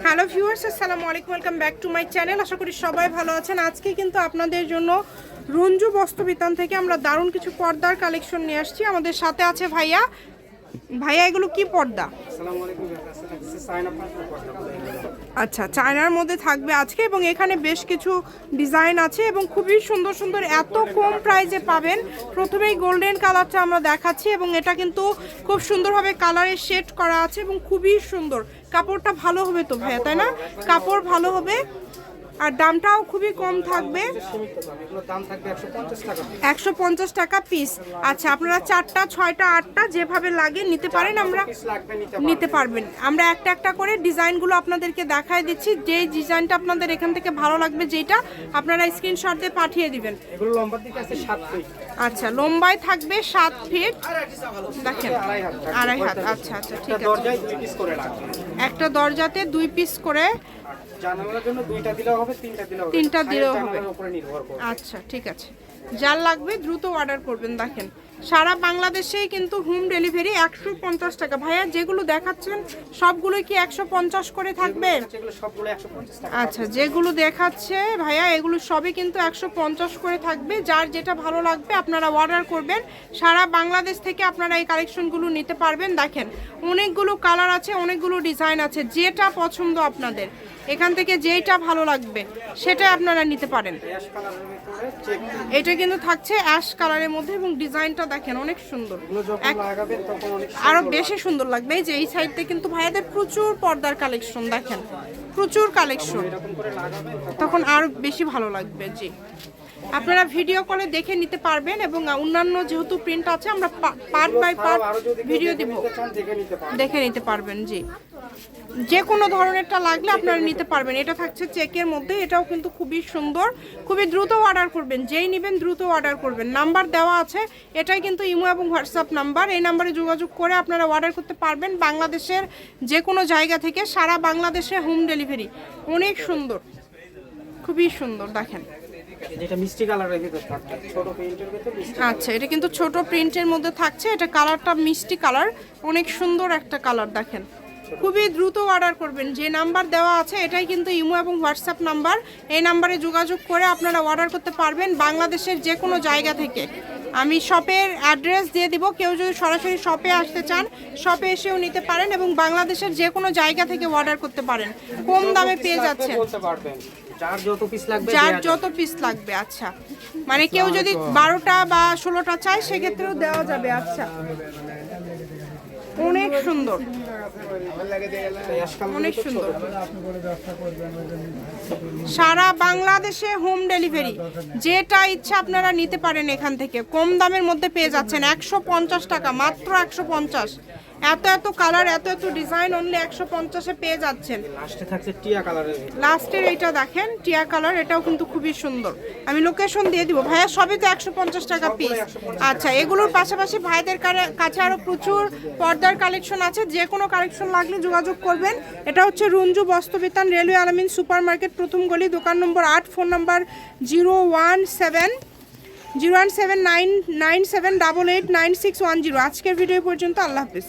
Hello viewers, আসসালামু আলাইকুম, welcome back to my channel. আশা করি সবাই ভালো আছেন। আজকে কিন্তু আপনাদের জন্য রঞ্জু বস্ত্রবিতান থেকে আমরা দারুণ কিছু পর্দার কালেকশন নিয়ে আসছি। আমাদের সাথে আছে ভাইয়া। ভাইয়া, এগুলো কি পর্দা? আসসালামু আলাইকুম আচ্ছা চায়নার মধ্যে থাকবে আজকে এবং এখানে বেশ কিছু ডিজাইন আছে এবং খুবই সুন্দর সুন্দর এত কম প্রাইজে পাবেন। প্রথমেই গোল্ডেন কালারটা আমরা দেখাচ্ছি এবং এটা কিন্তু খুব সুন্দরভাবে কালারে শেড করা আছে এবং খুবই সুন্দর। কাপড়টা ভালো হবে তো ভাইয়া, তাই না? কাপড় ভালো হবে। আর দামটাও খুবই কম থাকবে। সীমিত দাম এগুলোর দাম থাকবে 150 টাকা একশো পঞ্চাশ টাকা পিস আচ্ছা আপনারা চারটা, ছয়টা, আটটা যেভাবে লাগে নিতে পারেন, আমরা নিতে পারবেন। আমরা একটা একটা করে ডিজাইনগুলো আপনাদেরকে দেখায় দিচ্ছি। যে ডিজাইনটা আপনাদের এখান থেকে ভালো লাগবে যেটা আপনারা স্ক্রিনশট দিয়ে পাঠিয়ে দিবেন। এগুলো লম্বার দিকে আছে 7 ফিট আচ্ছা লম্বায় থাকবে সাত ফিট দেখেন আড়াই হাত আচ্ছা আচ্ছা ঠিক আছে। একটা দরজাতে দুই পিস করে জানালার জন্য দুইটা দিলেও হবে তিনটা দিলেও হবে। তিনটা দিলেও আচ্ছা ঠিক আছে। যার লাগবে দ্রুত অর্ডার করবেন দেখেন। সারা বাংলাদেশেই কিন্তু হোম ডেলিভারি একশো পঞ্চাশ টাকা। ভাইয়া যেগুলো দেখাচ্ছেন সবগুলো কি একশো পঞ্চাশ করে থাকবে? যেগুলো সবগুলো 150 টাকা। আচ্ছা যেগুলো দেখাচ্ছে ভাইয়া এগুলো সবই কিন্তু একশো পঞ্চাশ করে থাকবে। যার যেটা ভালো লাগবে আপনারা অর্ডার করবেন। সারা বাংলাদেশ থেকে আপনারা এই কালেকশনগুলো নিতে পারবেন। দেখেন অনেকগুলো কালার আছে অনেকগুলো ডিজাইন আছে যেটা পছন্দ আপনাদের। এখান থেকে যেটা ভালো লাগবে সেটা আপনারা নিতে পারেন। এটা কিন্তু থাকছে অ্যাশ কালারের মধ্যে এবং ডিজাইনটা দেখেন অনেক সুন্দর। আরও বেশি সুন্দর লাগবে। এই যে এই সাইডটা কিন্তু ভাইয়াদের প্রচুর পর্দার কালেকশন দেখেন। প্রচুর কালেকশন তখন আরও বেশি ভালো লাগবে জি। আপনারা ভিডিও কলে দেখে নিতে পারবেন এবং অন্যান্য যেহেতু প্রিন্ট আছে আমরা পার্ট বাই পার্ট ভিডিও দিব। দেখে নিতে পারবেন জি। যে কোনো ধরনেরটা লাগলে আপনারা নিতে পারবেন। এটা থাকছে চেকের মধ্যে এটাও কিন্তু খুবই সুন্দর। খুবই দ্রুত অর্ডার করবেন যেই নেবেন দ্রুত অর্ডার করবেন। নাম্বার দেওয়া আছে এটাই কিন্তু ইমো এবং হোয়াটসঅ্যাপ নাম্বার এই নাম্বারে যোগাযোগ করে আপনারা অর্ডার করতে পারবেন বাংলাদেশের যে কোনো জায়গা থেকে সারা বাংলাদেশে হোম ডেলিভারি অনেক সুন্দর। খুবই সুন্দর দেখেন। আচ্ছা এটা কিন্তু ছোট প্রিন্টের মধ্যে থাকছে এটা কালারটা মিষ্টি কালার অনেক সুন্দর একটা কালার দেখেন। খুবই দ্রুত অর্ডার করবেন। যে নাম্বার দেওয়া আছে এটাই কিন্তু ইমো এবং হোয়াটসঅ্যাপ নাম্বার এই নাম্বারে যোগাযোগ করে আপনারা অর্ডার করতে পারবেন বাংলাদেশের যে কোনো জায়গা থেকে। আমি শপের অ্যাড্রেস দিয়ে দিব। কেউ যদি সরাসরি শপে আসতে চান শপে এসেও নিতে পারেন এবং বাংলাদেশের যে কোনো জায়গা থেকে অর্ডার করতে পারেন। কম দামে পেয়ে যাচ্ছেন। বলতে যার যত পিস লাগবে যার যত পিস লাগবে আচ্ছা। মানে কেউ যদি বারোটা বা ষোলোটা চায় সেক্ষেত্রেও দেওয়া যাবে আচ্ছা। অনেক সুন্দর। অনেক সুন্দর। সারা বাংলাদেশে হোম ডেলিভারি যেটা ইচ্ছা আপনারা নিতে পারেন এখান থেকে। কম দামের মধ্যে পেয়ে যাচ্ছেন একশো পঞ্চাশ টাকা, মাত্র একশো পঞ্চাশ। এত এত কালার এত এত ডিজাইন অনলি একশো পঞ্চাশে পেয়ে যাচ্ছেন। লাস্টে থাকছে টিয়া কালারের লাস্টের এইটা দেখেন টিয়া কালার এটাও কিন্তু খুবই সুন্দর। আমি লোকেশন দিয়ে দিব। ভাইয়া সবই তো একশো পঞ্চাশ টাকা পিস আচ্ছা এগুলোর পাশাপাশি ভাইদের কাছে আরও প্রচুর পর্দার কালেকশন আছে। যে কোনো কালেকশন লাগলে যোগাযোগ করবেন। এটা হচ্ছে Ranju বস্ত্রবিতান railway Alamin super market প্রথম গলি দোকান নম্বর আট phone number zero one seven zero one seven nine nine seven double eight nine six one zero. আজকের ভিডিও পর্যন্ত আল্লাহ হাফিজ।